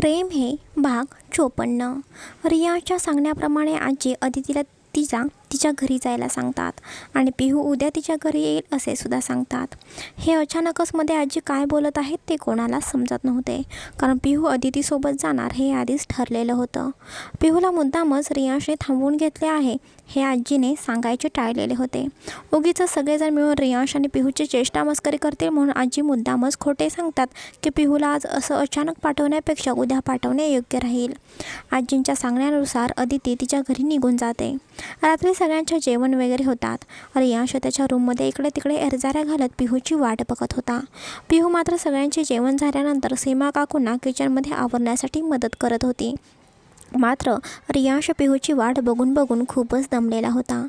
प्रेम हे भाग चोपन्न. रियाच्या सांगण्याप्रमाणे आजी अदितीला तिचा तिच्या घरी जायला सांगतात. आणि पिहू उद्या तिच्या घरी येईल असे सुद्धा सांगतात. हे अचानकच मध्ये आजी काय बोलत आहेत ते कोणाला समजत नव्हते. कारण पिहू अदितीसोबत जाणार हे आधीच ठरलेलं होतं. पिहूला मुद्दामच रियांशने थांबवून घेतले आहे हे आजीने सांगायचे टाळलेले होते. उगीच सगळेजण मिळून रियांश आणि पिहूची चेष्टा मस्करी करतील म्हणून आजी मुद्दामच खोटे सांगतात की पिहूला आज असं अचानक पाठवण्यापेक्षा उद्या पाठवणे योग्य राहील. आजींच्या सांगण्यानुसार अदिती तिच्या घरी निघून जाते. रात्री सगळ्यांच्या जेवण वगैरे होतात. रियांश त्याच्या रूममध्ये इकडे तिकडे एरजाऱ्या घालत पिहूची वाट बघत होता. पिहू मात्र सगळ्यांचे जेवण झाल्यानंतर सीमा काकूंना किचनमध्ये आवरण्यासाठी मदत करत होती. मात्र रियांश पिहूची वाट बघून बघून खूपच दमलेला होता.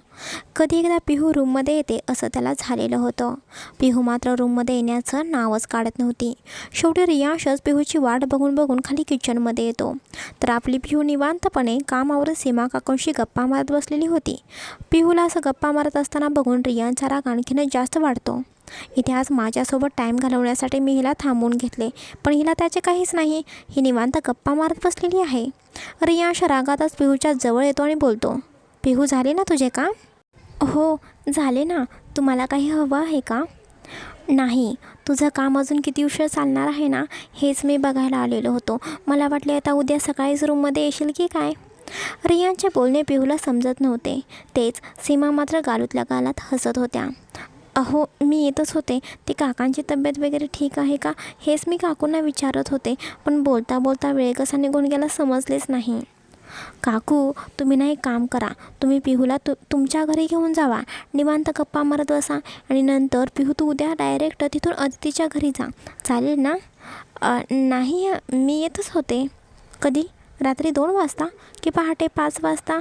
कधी एकदा पिहू रूममध्ये येते असं त्याला झालेलं होतं. पिहू मात्र रूममध्ये येण्याचं नावच काढत नव्हती. शेवटी रियांशच पिहूची वाट बघून बघून खाली किचनमध्ये येतो. तर आपली पिहू निवांतपणे कामावर सीमा काकूंशी गप्पा मारत बसलेली होती. पिहूला असं गप्पा मारत असताना बघून रियांचा राग आणखीनच जास्त वाढतो. इथे आज माझ्यासोबत टाईम घालवण्यासाठी मी हिला थांबवून घेतले. पण हिला त्याचे काहीच नाही. ही निवांत गप्पा मारत बसलेली आहे. रियांश रागातच पिहूच्या जवळ येतो आणि बोलतो पिहू झाले ना तुझे का हो झाले ना. तुम्हाला काही हवं आहे का? नाही. तुझं काम अजून किती उशीर चालणार आहे ना हेच मी बघायला आलेलो होतो. मला वाटले आता उद्या सकाळीच रूममध्ये येशील की काय? रियांचे बोलणे पिहूला समजत नव्हते. तेच सीमा मात्र गालूतल्या गालात हसत होत्या. अहो मी येतच होते. ते काकांची तब्येत वगैरे ठीक आहे का? हेच मी काकूंना विचारत होते. पण बोलता बोलता वेळ कसा निघून गेला समजलेच नाही. काकू तुम्ही ना एक काम करा. तुम्ही पिहूला तु तुमच्या घरी घेऊन जावा. निवांत गप्पा मारत बसा. आणि नंतर पिहू तू उद्या डायरेक्ट तिथून अदितीच्या घरी जा. चालेल ना? नाही मी येतच होते. कधी? रात्री दोन वाजता? की पहाटे पाच वाजता?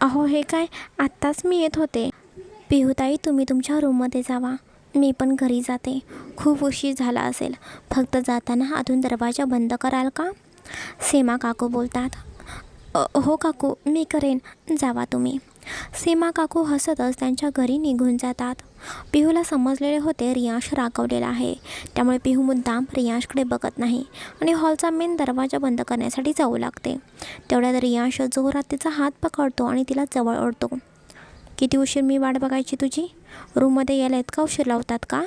अहो हे काय? आत्ताच मी येत होते. पिहूताई तुम्ही तुमच्या रूममध्ये जावा. मी पण घरी जाते. खूप उशीर झाला असेल. फक्त जाताना आतून दरवाजा बंद कराल का? सीमा काकू बोलतात. हो काकू मी करेन. जावा तुम्ही. सीमा काकू हसतच त्यांच्या घरी निघून जातात. पिहूला समजलेले होते रियांश रागवलेला आहे. त्यामुळे पिहू मुद्दाम रियांशकडे बघत नाही आणि हॉलचा मेन दरवाजा बंद करण्यासाठी जाऊ लागते. तेवढ्यात रियांश जोरात तिचा हात पकडतो आणि तिला जवळ ओढतो. किती उशीर मी वाट बघायची तुझी? रूममध्ये यायला इतका उशीर लावतात का?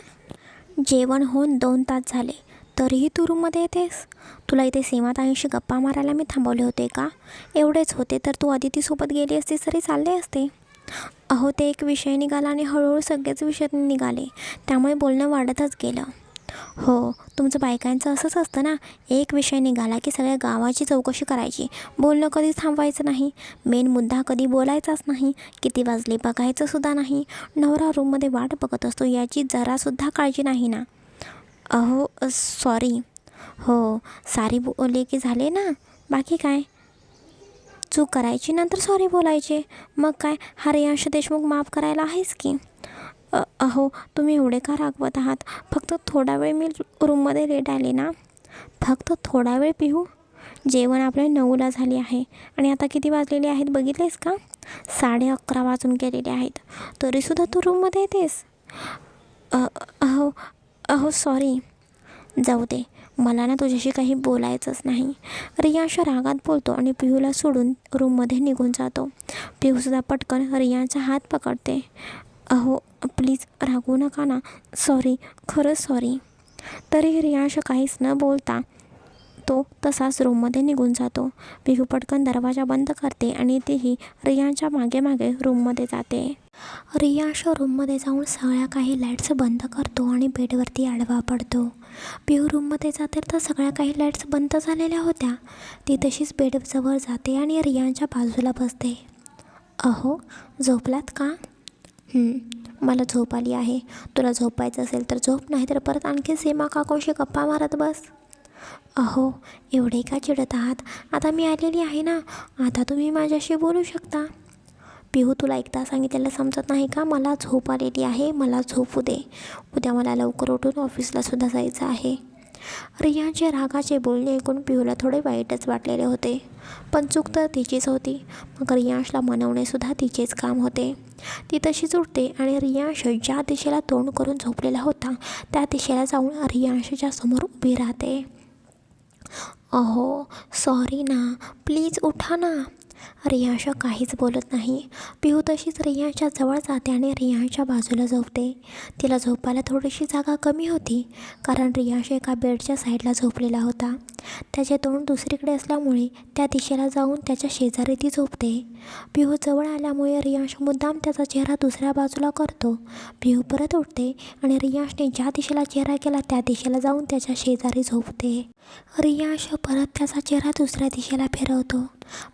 जेवण होऊन दोन तास झाले. तरीही तू रूममध्ये येतेस? तुला इथे सीमाताईंशी गप्पा मारायला मी थांबवले होते का? एवढेच होते तर तू अदितीसोबत गेली असतीस तरी चालले असते. अहो ते एक विषय निघाला आणि हळूहळू सगळेच विषय निघाले. त्यामुळे बोलणं वाढतच गेलं. हो तुमचं बायकांचं असंच असतं ना. एक विषय निघाला की सगळ्या गावाची चौकशी करायची. बोलणं कधी थांबवायचं नाही. मेन मुद्दा कधी बोलायचाच नाही. किती वाजले बघायचं सुद्धा नाही. नवरा रूममध्ये वाट बघत असतो याची जरासुद्धा काळजी नाही ना. अहो सॉरी हो सारी बोलले की झाले ना. बाकी काय? चूक करायची नंतर सॉरी बोलायचे. मग काय? हरियांश देशमुख माफ करायला आहेस की? अहो तुम्ही एवढे का रागवत आहात? फक्त थोडा वेळ मी रूममध्ये लेट आले ना? फक्त थोडा वेळ पिहू? जेवण आपल्या नऊला झाले आहे आणि आता किती वाजलेले आहेत बघितलेस का? साडे अकरा वाजून गेलेले आहेत. तरीसुद्धा तू रूममध्ये येतेस? अ- अहो अहो सॉरी जाऊ दे. मला ना तुझ्याशी काही बोलायचंच नाही. रियांश रागात बोलतो आणि पिहूला सोडून रूममध्ये निघून जातो. पिहूसुद्धा पटकन रियाचा हात पकडते. अहो प्लीज रागवू नका ना. सॉरी खरंच सॉरी तरी रियांश काहीच न बोलता तो तसाच रूममध्ये निघून जातो. बिहू पटकन दरवाजा बंद करते आणि तीही रियांच्या मागे मागे रूममध्ये जाते. रियांश रूममध्ये जाऊन सगळ्या काही लाईट्स बंद करतो आणि बेडवरती आडवा पडतो. पिहू रूममध्ये जाते तर सगळ्या काही लाईट्स बंद झालेल्या होत्या. ती तशीच बेडजवळ जाते आणि रियांच्या बाजूला बसते. अहो झोपलात का? मला झोप आली आहे. तुला झोपायचं असेल तर झोप नाही तर परत आणखी सीमा काकोशी गप्पा मारत बस. अहो एवढे का चिडत आहात? आता मी आलेली आहे ना? आता तुम्ही माझ्याशी बोलू शकता. पिहू तुला एकदा सांगितलेलं समजत नाही का? मला झोप आलेली आहे मला झोपू दे. उद्या मला लवकर उठून ऑफिसला सुद्धा जायचं आहे. रियाचे रागाचे बोलणे ऐकून पिहूला थोडे वाईटच वाटलेले होते. पण चूक तर तिचीच होती. मग रियांशला मनवणेसुद्धा तिचेच काम होते. ती तशीच उठते आणि रियांश ज्या दिशेला तोंड करून झोपलेला होता त्या दिशेला जाऊन रियांशच्या समोर उभी राहते. अहो सॉरी ना. प्लीज उठा ना. रियांश काहीच बोलत नाही. पिहू तशीच रियांशच्या जवळ जाते आणि रियांशच्या बाजूला झोपते. तिला झोपायला थोडीशी जागा कमी होती कारण रियांश एका बेडच्या साईडला झोपलेला होता. त्याचे तोंड दुसरीकडे असल्यामुळे त्या दिशेला जाऊन त्याच्या शेजारी ती झोपते. पिहू जवळ आल्यामुळे रियांश मुद्दाम त्याचा चेहरा दुसऱ्या बाजूला करतो. पिहू परत उठते आणि रियांशने ज्या दिशेला चेहरा केला त्या दिशेला जाऊन त्याच्या शेजारी झोपते. रियांश परत त्याचा चेहरा दुसऱ्या दिशेला फिरवतो.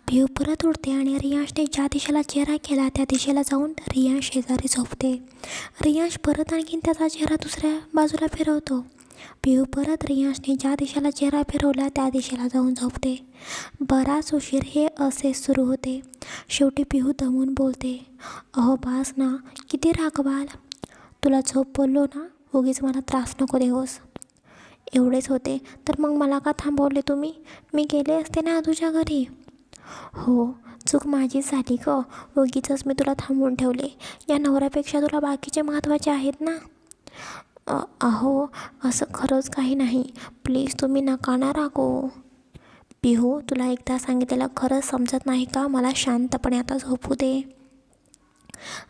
पिहू परत उठते आणि रियांशने ज्या दिशेला चेहरा केला त्या दिशेला जाऊन रियांश शेजारी झोपते. रियांश परत आणखीन त्याचा चेहरा दुसऱ्या बाजूला फिरवतो. पिहू परत रियांशने ज्या दिशेला चेहरा फिरवला त्या दिशेला जाऊन झोपते. बराच उशीर हे असे सुरू होते. शेवटी पिहू दमून बोलते अहो बास ना किती रागवाल तुला झोप बोललो ना उगीच मला त्रास नको देवस. एवढेच होते तर मग मला का थांबवले तुम्ही? मी गेले असते ना तुझ्या घरी. हो चूक माझी झाली ग. उगीचच मी तुला थांबवून ठेवले. या नवऱ्यापेक्षा तुला बाकीचे महत्त्वाचे आहेत ना? अहो असं खरंच काही नाही. प्लीज तुम्ही नकाना रागो. पिहू तुला एकदा सांगितलेलं खरंच समजत नाही का? मला शांतपणे आता झोपू दे.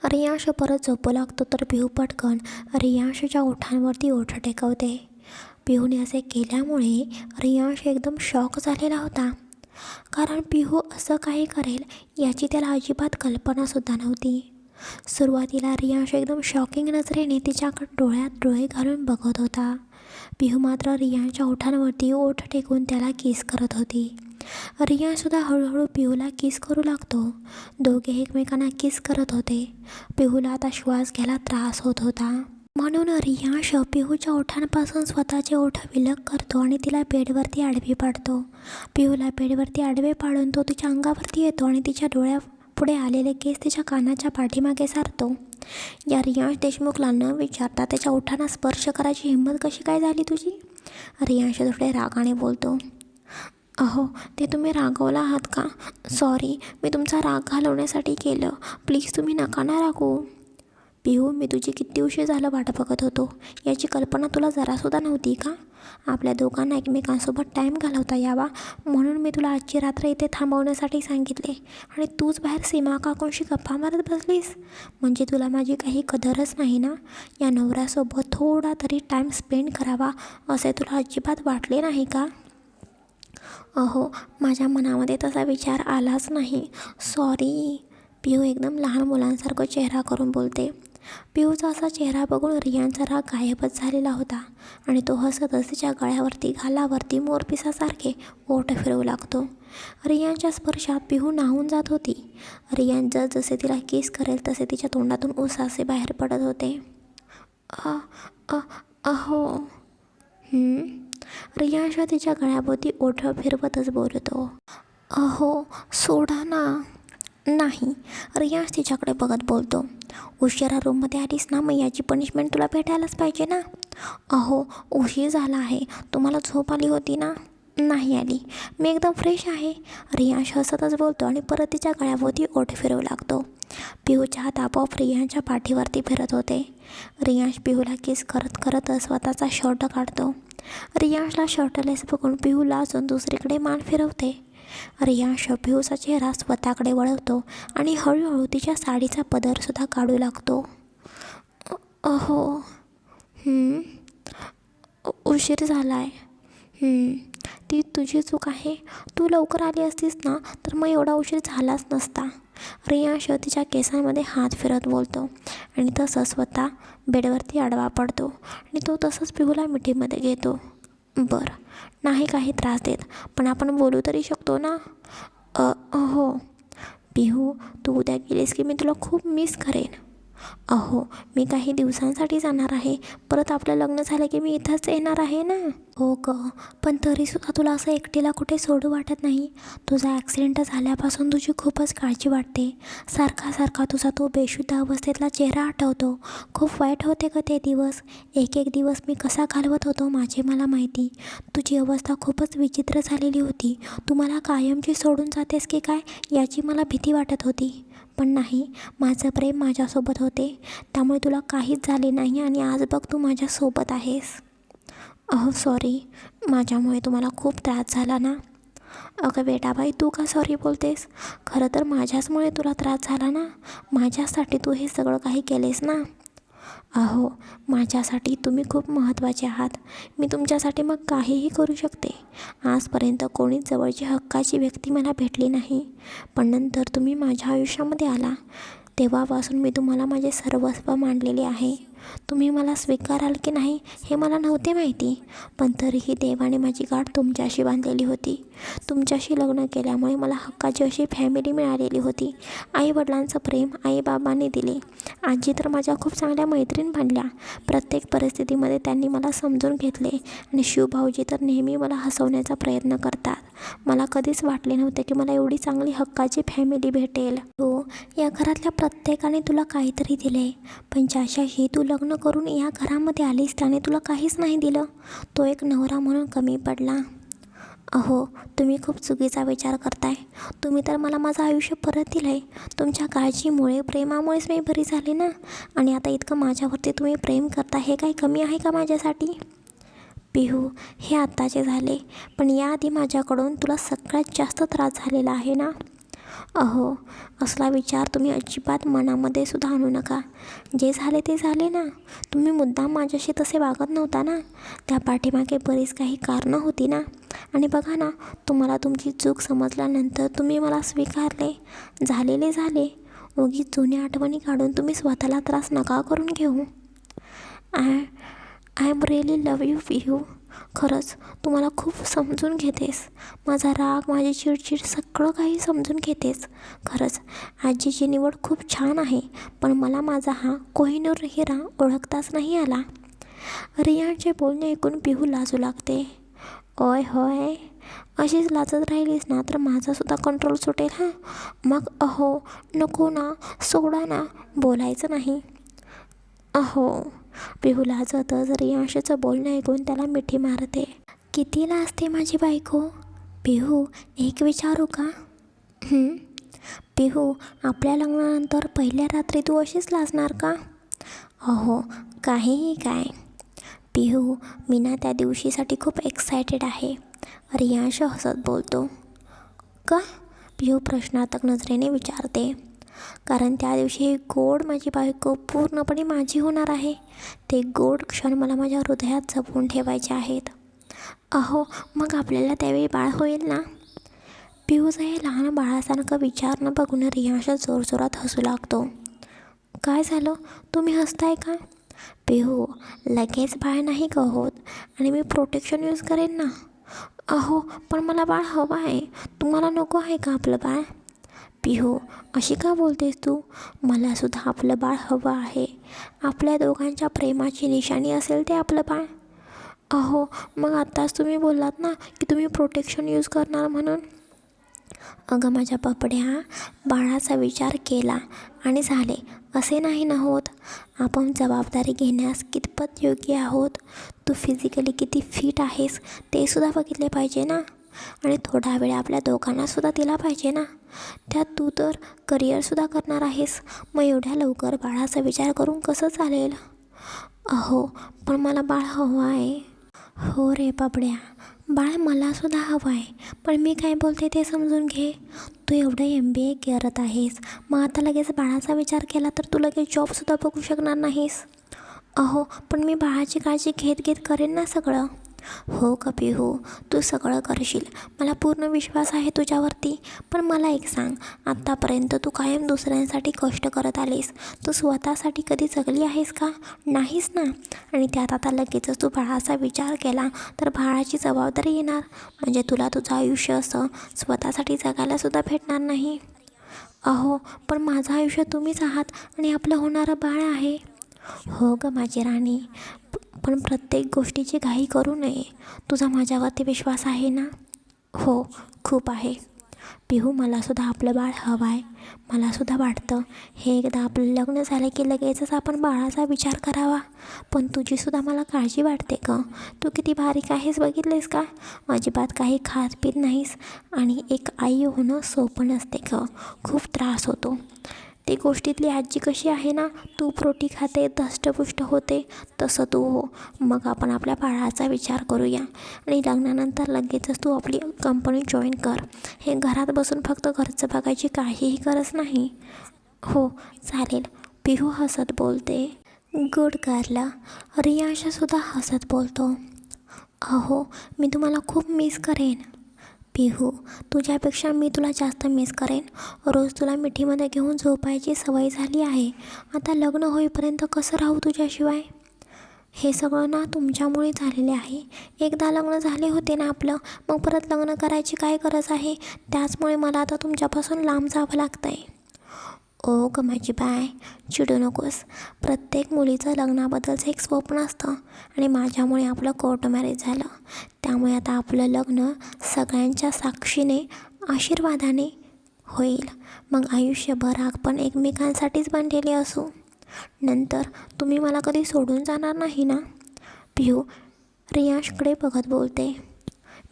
रियांश परत झोपू लागतो तर पिहू पटकन रियांशच्या ओठांवरती ओठ टेकवते. पिहूने असे केल्यामुळे रियांश एकदम शॉक झालेला होता. कारण पिहू असं काही करेल याची त्याला अजिबात कल्पनासुद्धा नव्हती. सुरुवातीला रियांश एकदम शॉकिंग नजरेने तिच्याकडे डोळ्यात डोळे घालून बघत होता. पिहू मात्र रियांच्या ओठांवरती ओठ टेकून त्याला किस करत होती. रियांशसुद्धा हळूहळू पिहूला किस करू लागतो. दोघे एकमेकांना किस करत होते. पिहूला आता श्वास घ्यायला त्रास होत होता. म्हणून रियांश पिहूच्या ओठांपासून स्वतःचे ओठ विलग करतो आणि तिला बेडवरती आडवी पाडतो. पिहूला बेडवरती आडवे पाडून तो तिच्या अंगावरती येतो आणि तिच्या डोळ्या पुढे आलेले केस तिच्या कानाच्या पाठीमागे सारतो. या रियांश देशमुखला न विचारता त्याच्या ओठांना स्पर्श करायची हिंमत कशी काय झाली तुझी? रियांश थोडे रागाने बोलतो. अहो ते तुम्ही रागवला आहात का? सॉरी मी तुमचा राग घालवण्यासाठी केलं. प्लीज तुम्ही नका ना रागू पिहू मी तुझी किती उशीर झालं वाट बघत होतो. याची कल्पना तुला जरासुद्धा नव्हती का? आपल्या दोघांना एकमेकांसोबत टाईम घालवता यावा म्हणून मी तुला आजची रात्र इथे थांबवण्यासाठी सांगितले. आणि तूच बाहेर सीमा काकूंशी गप्पा मारत बसलीस? म्हणजे तुला माझी काही कदरच नाही ना? या नवऱ्यासोबत थोडा तरी टाईम स्पेंड करावा असे तुला अजिबात वाटले नाही का? अहो माझ्या मनामध्ये तसा विचार आलाच नाही. सॉरी पिहू एकदम लहान मुलांसारखं चेहरा करून बोलते. पिहूचा असा चेहरा बघून रियांचा राग गायबच झालेला होता आणि तो हसतच तिच्या गळ्यावरती घालावरती मोरपिसासारखे ओठ फिरवू लागतो. रियांच्या स्पर्शात पिहू नाहून जात होती. रियान जसे तिला केस करेल तसे तिच्या तोंडातून उसासे बाहेर पडत होते. अ अ अहो हं? तिच्या गळ्याभोवती ओठ फिरवतच बोलतो. अहो सोडा ना. नाही. रियाज तिच्याकडे बघत बोलतो. उशिरा रूममध्ये आलीस ना मग याची पनिशमेंट तुला भेटायलाच पाहिजे ना? अहो उशीर झाला आहे. तुम्हाला झोप आली होती ना? नाही आली. मी एकदम फ्रेश आहे. रियांश हसतच बोलतो आणि परत तिच्या गळ्याभोवती ओठ फिरवू लागतो. पिहूच्या हात आपोआप रियांच्या पाठीवरती फिरत होते. रियांश पिहूला किस करत करत स्वतःचा शर्ट काढतो. रियांशला शर्टलेस बघून पिहूला अजून दुसरीकडे मान फिरवते. रियांश पिहूचा चेहरा स्वतःकडे वळवतो आणि हळूहळू तिच्या साडीचा पदरसुद्धा काढू लागतो. अहो उशीर झाला आहे ती तुझी चूक आहे. तू लवकर आली असतीस ना तर मग एवढा उशीर झालाच नसता. रियांश तिच्या केसांमध्ये हात फिरत बोलतो आणि तसं स्वतः बेडवरती आडवा पडतो आणि तो तसंच पिहूला मिठीमध्ये घेतो. बरं. नाही काही त्रास देत. पण आपण बोलू तरी शकतो ना? अ हो. पिहू तू उद्या गेलीस की मी तुला खूप मिस करेन. अहो मी काही दिवसांसाठी जाणार आहे. परत आपलं लग्न झालं की मी इथंच येणार आहे ना? हो ग पण तरीसुद्धा तुला असं एकटीला कुठे सोडू वाटत नाही? तुझा ॲक्सिडेंट झाल्यापासून तुझी खूपच काळजी वाटते. सारखा सारखा तुझा तो बेशुद्ध अवस्थेतला चेहरा आठवतो. खूप वाईट होते ग ते दिवस. एक एक दिवस मी कसा घालवत होतो माझे मला माहिती. तुझी अवस्था खूपच विचित्र झालेली होती. तू मला कायमची सोडून जातेस की काय याची मला भीती वाटत होती. पण नाही. माझं प्रेम माझ्यासोबत होते. त्यामुळे तुला काहीच झाले नाही आणि आज बघ तू माझ्यासोबत आहेस. अहो सॉरी माझ्यामुळे तुम्हाला खूप त्रास झाला ना? अगं बेटाबाई तू का सॉरी बोलतेस? खरं तर माझ्याचमुळे तुला त्रास झाला ना? माझ्यासाठी तू हे सगळं काही केलेस ना? अहो माझ्यासाठी तुम्ही खूप महत्त्वाचे आहात. मी तुमच्यासाठी मग काहीही करू शकते. आजपर्यंत कोणीच जवळची हक्काची व्यक्ती मला भेटली नाही. पण नंतर तुम्ही माझ्या आयुष्यामध्ये आला. तेव्हापासून मी तुम्हाला माझे सर्वस्व मानलेले आहे. तुम्ही मला स्वीकाराल की नाही हे मला नव्हते माहिती. पण तरीही देवाने माझी गाठ तुमच्याशी बांधलेली होती. तुमच्याशी लग्न केल्यामुळे मला हक्काची अशी फॅमिली मिळालेली होती. आईवडिलांचं प्रेम आईबाबांनी दिले. आजी तर माझ्या खूप चांगल्या मैत्रीण बनल्या. प्रत्येक परिस्थितीमध्ये त्यांनी मला समजून घेतले आणि शिवभाऊजी तर नेहमी मला हसवण्याचा प्रयत्न करतात. मला कधीच वाटले नव्हते की मला एवढी चांगली हक्काची फॅमिली भेटेल. हो या घरातल्या प्रत्येकाने तुला काहीतरी दिले. पण ज्याच्याशी तू लग्न करून या घरामध्ये आलीस त्याने तुला काहीच नाही दिलं. तो एक नवरा म्हणून कमी पडला. अहो तुम्ही खूप चुकीचा विचार करताय. तुम्ही तर मला माझं आयुष्य परत दिलं आहे तुमच्या काळजीमुळे प्रेमामुळेच मी बरी झाले ना? आणि आता इतकं माझ्यावरती तुम्ही प्रेम करता हे काही कमी आहे का माझ्यासाठी? पिहू हे आत्ताचे झाले. पण याआधी माझ्याकडून तुला सगळ्यात जास्त त्रास झालेला आहे ना? अहो असला विचार तुम्ही अजिबात मनामध्ये सुद्धा आणू नका. जे झाले ते झाले ना. तुम्ही मुद्दाम माझ्याशी तसे वागत नव्हता ना. त्या पाठीमागे बरीच काही कारणं होती ना. आणि बघा ना तुम्हाला तुमची चूक समजल्यानंतर तुम्ही मला स्वीकारले. झालेले झाले. ओगी जुन्या आठवणी काढून तुम्ही स्वतःला त्रास नका करून घेऊ. I I am really love you you खरंच तू मला खूप समजून घेतेस. माझा राग माझी चिडचिड सगळं काही समजून घेतेस. खरंच आजीची निवड खूप छान आहे पण मला माझा हा कोहिनूर हिरा ओळखताच नाही आला. रियाचे बोलणे ऐकून पिहू लाजू लागते. ओय होय अशीच लाजत राहिलीस ना तर माझासुद्धा कंट्रोल सुटेल हां? मग अहो नको ना सोडा ना बोलायचं नाही. अहो पिहू लाजतच रियांशीचं बोलणं ऐकून त्याला मिठी मारते. कितीला असते माझी बायको? पिहू एक विचारू का? पिहू आपल्या लग्नानंतर पहिल्या रात्री तू अशीच लाजणार का? अहो काहीही काय. पिहू मी ना त्या दिवशीसाठी खूप एक्सायटेड आहे. रियांश हसत बोलतो. का? पिहू प्रश्नार्थक नजरेने विचारते. कारण त्या दिवशी गोड माझी बायको पूर्णपणे माझी होणार आहे. ते गोड क्षण मला माझ्या हृदयात जपून ठेवायचे आहेत. अहो मग आपल्याला त्यावेळी बाळ होईल ना? पिऊचं हे लहान बाळासारखं विचारणं बघून रियांशा जोरजोरात हसू लागतो. काय झालं? तुम्ही हसताय का? पिहू लगेच बाळ नाही का होत आणि मी प्रोटेक्शन यूज करेन ना. अहो पण मला बाळ हवं आहे. तुम्हाला नको आहे का आपलं बाळ? पिहू अशी का बोलतेस तू? मलासुद्धा आपलं बाळ हवं आहे. आपल्या दोघांच्या प्रेमाची निशाणी असेल ते आपलं बाळ. अहो मग आत्ताच तुम्ही बोललात ना की तुम्ही प्रोटेक्शन यूज करणार म्हणून? अगं माझ्या पपड्या बाळाचा विचार केला आणि झाले. असे नाही ना होत. आपण जबाबदारी घेण्यास कितपत योग्य आहोत? तू फिजिकली किती फिट आहेस ते सुद्धा बघितले पाहिजे ना? आणि थोडा वेळ आपल्या दोघांनासुद्धा दिला पाहिजे ना. त्यात तू तर करिअरसुद्धा करणार आहेस. मग एवढ्या लवकर बाळाचा विचार करून कसं चालेल? अहो पण मला बाळ हवं आहे. हो रे बाबड्या बाळ मलासुद्धा हवं आहे. पण मी काय बोलते ते समजून घे. तू एवढं एम बी ए करत आहेस. मग आता लगेच बाळाचा विचार केला तर तू लगेच जॉबसुद्धा बघू शकणार नाहीस. अहो पण मी बाळाची काळजी घेत घेत करेन ना सगळं. हो कपी हो? तू सगळं करशील. मला पूर्ण विश्वास आहे तुझ्यावरती. पण मला एक सांग. आत्तापर्यंत तू कायम दुसऱ्यांसाठी कष्ट करत आलीस. तू स्वतःसाठी कधी जगली आहेस का? नाहीस ना? आणि त्यात आता लगेचच तू बाळाचा विचार केला तर बाळाची जबाबदारी येणार. म्हणजे तुला तुझं आयुष्य असं स्वतःसाठी जगायलासुद्धा भेटणार नाही. अहो पण माझं आयुष्य तुम्हीच आहात आणि आपलं होणारं बाळ आहे. हो ग माझी राणी. आपण प्रत्येक गोष्टीची घाई करू नये. तुझा माझ्यावरती विश्वास आहे ना? हो खूप आहे. पिहू मलासुद्धा आपलं बाळ हवं आहे मलासुद्धा वाटतं हे एकदा आपलं लग्न झालं की लगेचच आपण बाळाचा विचार करावा. पण तुझीसुद्धा मला काळजी वाटते ग. तू किती बारीक आहेस बघितलेस का? अजिबात काही खात पीत नाहीस आणि एक आई होणं सोपं नसते ग. खूप त्रास होतो. ती गोष्टीतली आजी कशी आहे ना तू रोटी खाते धष्टपुष्ट होते तसं तू हो. मग आपण आपल्या बाळाचा विचार करूया. आणि लग्नानंतर लगेचच तू आपली कंपनी जॉईन कर. हे घरात बसून फक्त घरचं बघायची काहीही गरज नाही. हो चालेल. पिहू हसत बोलते. Good girl. रियाशासुद्धा हसत बोलतो. अहो मी तुम्हाला खूप मिस करेन. पिहू. तुझ्यापेक्षा मी तुला जास्त मिस करेन. रोज तुला मिठीमध्ये घेऊन झोपायची सवय झाली आहे. आता लग्न होईपर्यंत कसं राहू तुझ्याशिवाय? हे सगळं ना तुमच्यामुळे झालेले आहे. एकदा लग्न झाले होते ना आपलं मग परत लग्न करायची काय गरज आहे? त्याचमुळे मला आता तुमच्यापासून लांब जावं लागतं आहे ओ ग माझी बाय. चिडू नकोस. प्रत्येक मुलीचं लग्नाबद्दलचं एक स्वप्न असतं आणि माझ्यामुळे आपलं कोर्ट मॅरेज झालं. त्यामुळे आता आपलं लग्न सगळ्यांच्या साक्षीने आशीर्वादाने होईल. मग आयुष्यभर आपण एकमेकांसाठीच बनलेले असू. नंतर तुम्ही मला कधी सोडून जाणार नाही ना? पिहू रियाशकडे बघत बोलते.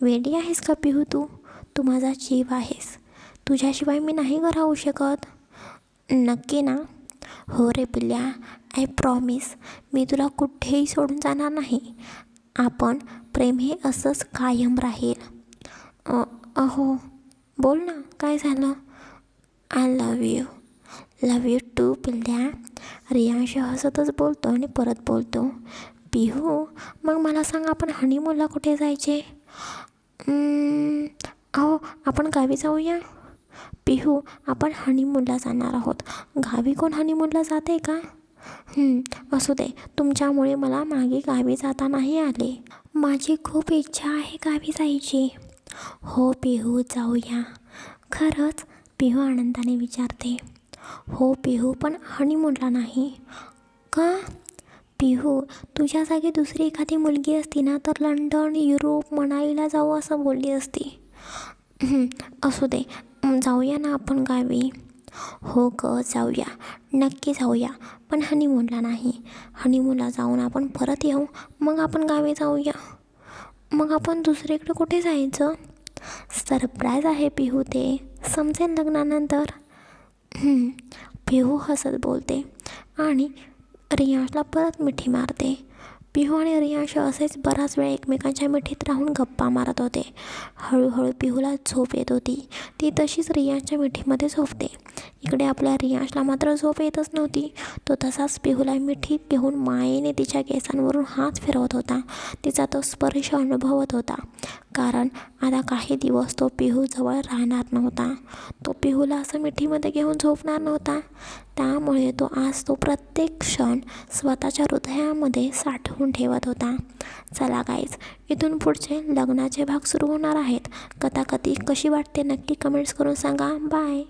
वेडी आहेस का पिहू तू? तू माझा जीव आहेस. तुझ्याशिवाय मी नाही घर राहू शकत. नक्की ना. हो रे पिल्या आय प्रॉमिस मी तुला कुठेही सोडून जाणार नाही. आपण प्रेम हे असंच कायम राहील. अहो बोल ना काय झालं? I love you love you too पिल्ल्या Riyansh हसतच बोलतो आणि परत बोलतो. पिहू मग मला सांग आपण हनीमूनला कुठे जायचे? अहो आपण गावी जाऊया? पिहू आपण हनीमूनला जाणार आहोत. गावी कोण हनीमूनला जाते का? असू दे. तुमच्यामुळे मला मागे गावी जाता नाही आले. माझी खूप इच्छा आहे गावी जायची. हो पिहू जाऊया. खरंच पिहू आनंदाने विचारते. हो पिहू पण हनीमूनला नाही. का? पिहू तुझ्या जागी दुसरी एखादी मुलगी असती ना तर लंडन युरोप मनालीला जाऊ असं बोलली असती. असू दे. जाऊया ना आपण गावी. हो ग जाऊया. नक्की जाऊया. पण हनीमूनला नाही. हनीमूनला जाऊन आपण परत येऊ. मग आपण गावी जाऊया. मग आपण दुसरीकडे कुठे जायचं? सरप्राईज आहे पिहू ते. समजेल लग्नानंतर? पिहू हसत बोलते आणि रियाजला परत मिठी मारते. पिहू आणि रियांश असेच बराच वेळ एकमेकांच्या मिठीत राहून गप्पा मारत होते. हळूहळू पिहूला झोप येत होती. ती तशीच रियांशच्या मिठीमध्ये झोपते. इकडे आपल्या रियांशला मात्र झोप येतच नव्हती. तो तसाच पिहूला मिठीत घेऊन मायेने तिच्या केसांवरून हात फिरवत होता. तिचा तो स्पर्श अनुभवत होता. कारण आता काही दिवस तो पिहू जवळ राहणार नव्हता. तो पिहूला असं मिठीमध्ये घेऊन झोपणार नव्हता. त्यामुळे तो आज तो प्रत्येक क्षण स्वतःच्या हृदयामध्ये साठवून ठेवत होता. चला गाईज इथून पुढचे लग्नाचे भाग सुरू होणार आहेत. कथाकथी कशी वाटते नक्की कमेंट्स करून सांगा. बाय